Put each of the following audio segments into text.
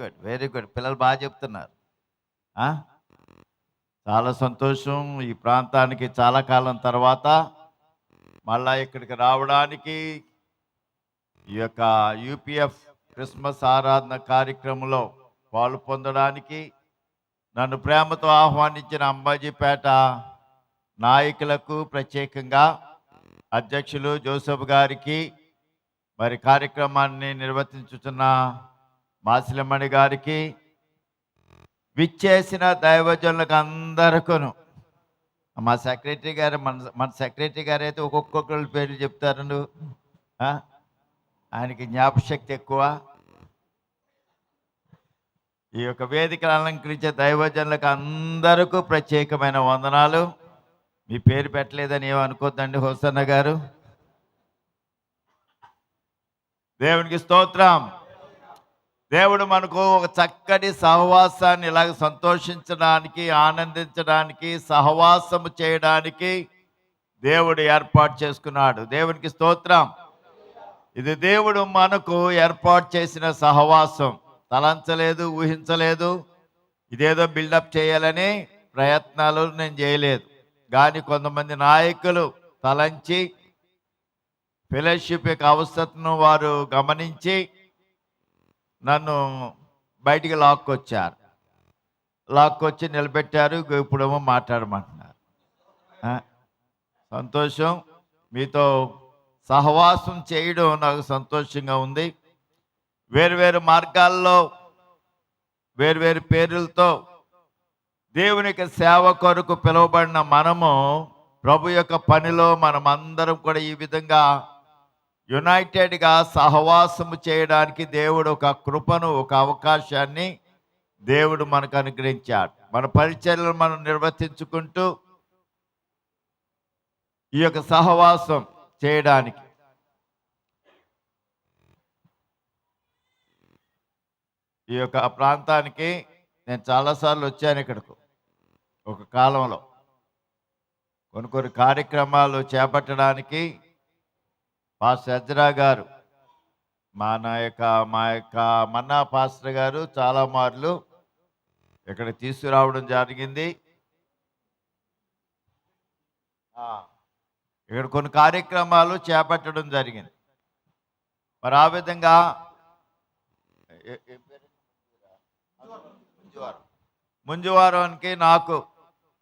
Good very good. పిల్లలు బాగా చెప్తున్నారు. చాలా సంతోషం. ఈ ప్రాంతానికి చాలా కాలం తర్వాత మళ్ళా ఇక్కడికి రావడానికి ఈ యొక్క యూపీఎఫ్ క్రిస్మస్ ఆరాధన కార్యక్రమంలో పాలు పొందడానికి నన్ను ప్రేమతో ఆహ్వానించిన అంబాజీపేట నాయకులకు ప్రత్యేకంగా అధ్యక్షులు జోసఫ్ గారికి మరి కార్యక్రమాన్ని నిర్వర్తించుతున్న మాసిలమణి గారికి విచ్చేసిన దైవజనులకు అందరికను. మా సెక్రటరీ గారు మన మన సెక్రటరీ గారు అయితే ఒక్కొక్కరి పేర్లు చెప్తారు ఆయనకి జ్ఞాపశక్తి ఎక్కువ. ఈ యొక్క వేదికను అలంకరించే దైవజనులకు అందరికీ ప్రత్యేకమైన వందనాలు. మీ పేరు పెట్టలేదని ఏమనుకోద్దండి హోసన్న గారు. దేవునికి స్తోత్రం. దేవుడు మనకు ఒక చక్కటి సహవాసాన్ని ఇలాగ సంతోషించడానికి ఆనందించడానికి సహవాసము చేయడానికి దేవుడు ఏర్పాటు చేసుకున్నాడు. దేవునికి స్తోత్రం. ఇది దేవుడు మనకు ఏర్పాటు చేసిన సహవాసం. తలంచలేదు ఊహించలేదు. ఇదేదో బిల్డప్ చేయాలని ప్రయత్నాలు నేను చేయలేదు. కానీ కొంతమంది నాయకులు తలంచి ఫెలోషిప్ యొక్క అవసరతను వారు గమనించి నన్ను బయటికి లాక్కొచ్చారు. లాక్కొచ్చి నిలబెట్టారు ఇప్పుడేమో మాట్లాడమంటున్నారు. సంతోషం. మీతో సహవాసం చేయడం నాకు సంతోషంగా ఉంది. వేరువేరు మార్గాల్లో వేరువేరు పేర్లతో దేవునికి సేవ కొరకు పిలువబడిన మనము ప్రభు యొక్క పనిలో మనమందరం కూడా ఈ విధంగా యునైటెడ్గా సహవాసము చేయడానికి దేవుడు ఒక కృపను ఒక అవకాశాన్ని దేవుడు మనకు అనుగ్రహించాడు. మన పరిచర్లను మనం నిర్వర్తించుకుంటూ ఈ యొక్క సహవాసం చేయడానికి. ఈ యొక్క ప్రాంతానికి నేను చాలాసార్లు వచ్చాను ఇక్కడకు ఒక కాలంలో. కొన్ని కొన్ని కార్యక్రమాలు చేపట్టడానికి పాస్టర్ అజ్రా గారు. మా నా యొక్క మా యొక్క మన్నా పాస్టర్ గారు చాలా మార్లు ఇక్కడ తీసుకురావడం జరిగింది. ఇక్కడ కొన్ని కార్యక్రమాలు చేపట్టడం జరిగింది. మరి ఆ విధంగా ముంజువారం. ముంజువారానికి నాకు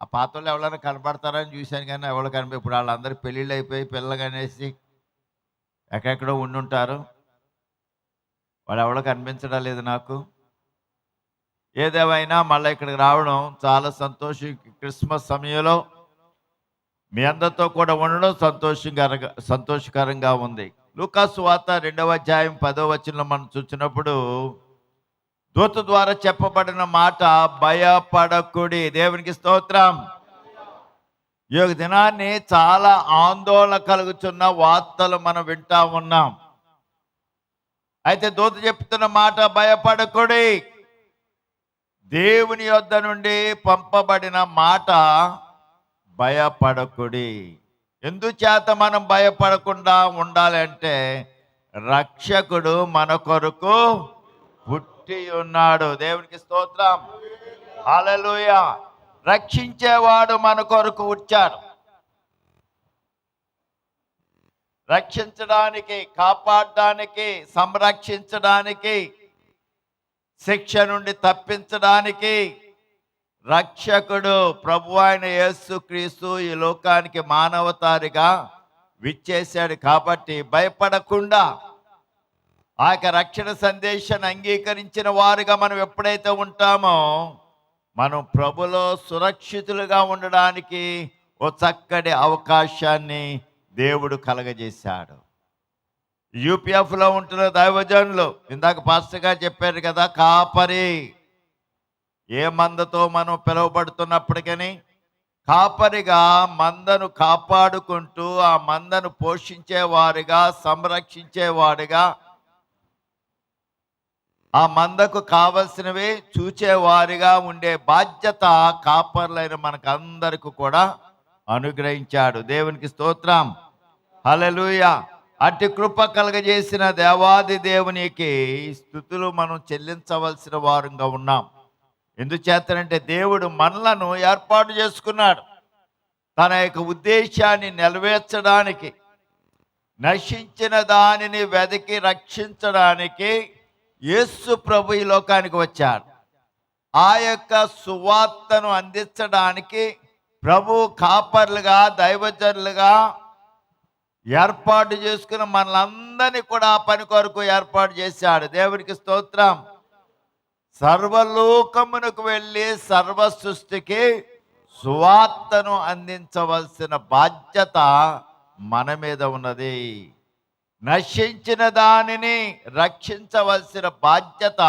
ఆ పాత వాళ్ళు ఎవరైనా కనపడతారని చూశాను కానీ ఎవరు కనిపి ఇప్పుడు వాళ్ళందరూ పెళ్ళిళ్ళు అయిపోయి పిల్లలు అనేసి ఎక్కడెక్కడో ఉండుంటారు. వాళ్ళు ఎవడో కనిపించడం లేదు నాకు. ఏదేమైనా మళ్ళీ ఇక్కడికి రావడం చాలా సంతోషం. క్రిస్మస్ సమయంలో మీ అందరితో కూడా ఉండడం సంతోషంగా సంతోషకరంగా ఉంది. లూకాసు వార్త రెండవ అధ్యాయం పదో వచనంలో మనం చూసినప్పుడు దూత ద్వారా చెప్పబడిన మాట భయపడకుడి. దేవునికి స్తోత్రం. ఈ యొక్క దినాన్ని చాలా ఆందోళన కలుగుతున్న వార్తలు మనం వింటా ఉన్నాం. అయితే దూత చెప్తున్న మాట భయపడకుడి. దేవుని యొద్ద నుండి పంపబడిన మాట భయపడకుడి. ఎందుచేత మనం భయపడకుండా ఉండాలంటే రక్షకుడు మన కొరకు పుట్టి ఉన్నాడు. దేవునికి స్తోత్రం. అలలుయా రక్షించేవాడు మన కొరకు వచ్చాడు. రక్షించడానికి కాపాడడానికి సంరక్షించడానికి శిక్ష నుండి తప్పించడానికి రక్షకుడు ప్రభు అయిన యేసుక్రీస్తు ఈ లోకానికి మానవతారిగా విచ్చేశాడు కాబట్టి భయపడకుండా ఆ యొక్క రక్షణ సందేశాన్ని అంగీకరించిన వారుగా మనం ఎప్పుడైతే ఉంటామో మనం ప్రభులో సురక్షితులుగా ఉండడానికి ఓ చక్కటి అవకాశాన్ని దేవుడు కలగజేశాడు. యూపీఎఫ్లో ఉంటున్న దైవజనులు ఇందాక పాస్టర్గా చెప్పారు కదా కాపరి. ఏ మందతో మనం పిలువబడుతున్నప్పటికని కాపరిగా మందను కాపాడుకుంటూ ఆ మందను పోషించేవారుగా సంరక్షించేవాడుగా ఆ మందకు కావలసినవి చూచేవారిగా ఉండే బాధ్యత కాపర్లైన మనకందరికి కూడా అనుగ్రహించాడు. దేవునికి స్తోత్రం. హలలుయ అట్టి కృప కలగజేసిన దేవాది దేవునికి స్థుతులు మనం చెల్లించవలసిన వారంగా ఉన్నాం. ఎందుచేతనంటే దేవుడు మనలను ఏర్పాటు చేసుకున్నాడు. తన యొక్క ఉద్దేశాన్ని నెరవేర్చడానికి నశించిన దానిని వెతికి రక్షించడానికి యేసు ప్రభు ఈ లోకానికి వచ్చాడు ఆ యొక్క సువార్తను అందించడానికి ప్రభు కాపర్లుగా దైవజనులుగా ఏర్పాటు చేసుకుని మనలందరినీ కూడా ఆ పని కొరకు ఏర్పాటు చేశాడు. దేవునికి స్తోత్రం. సర్వలోకమునకు వెళ్ళి సర్వ సృష్టికి సువార్తను అందించవలసిన బాధ్యత మన మీద ఉన్నది. నశించిన దానిని రక్షించవలసిన బాధ్యత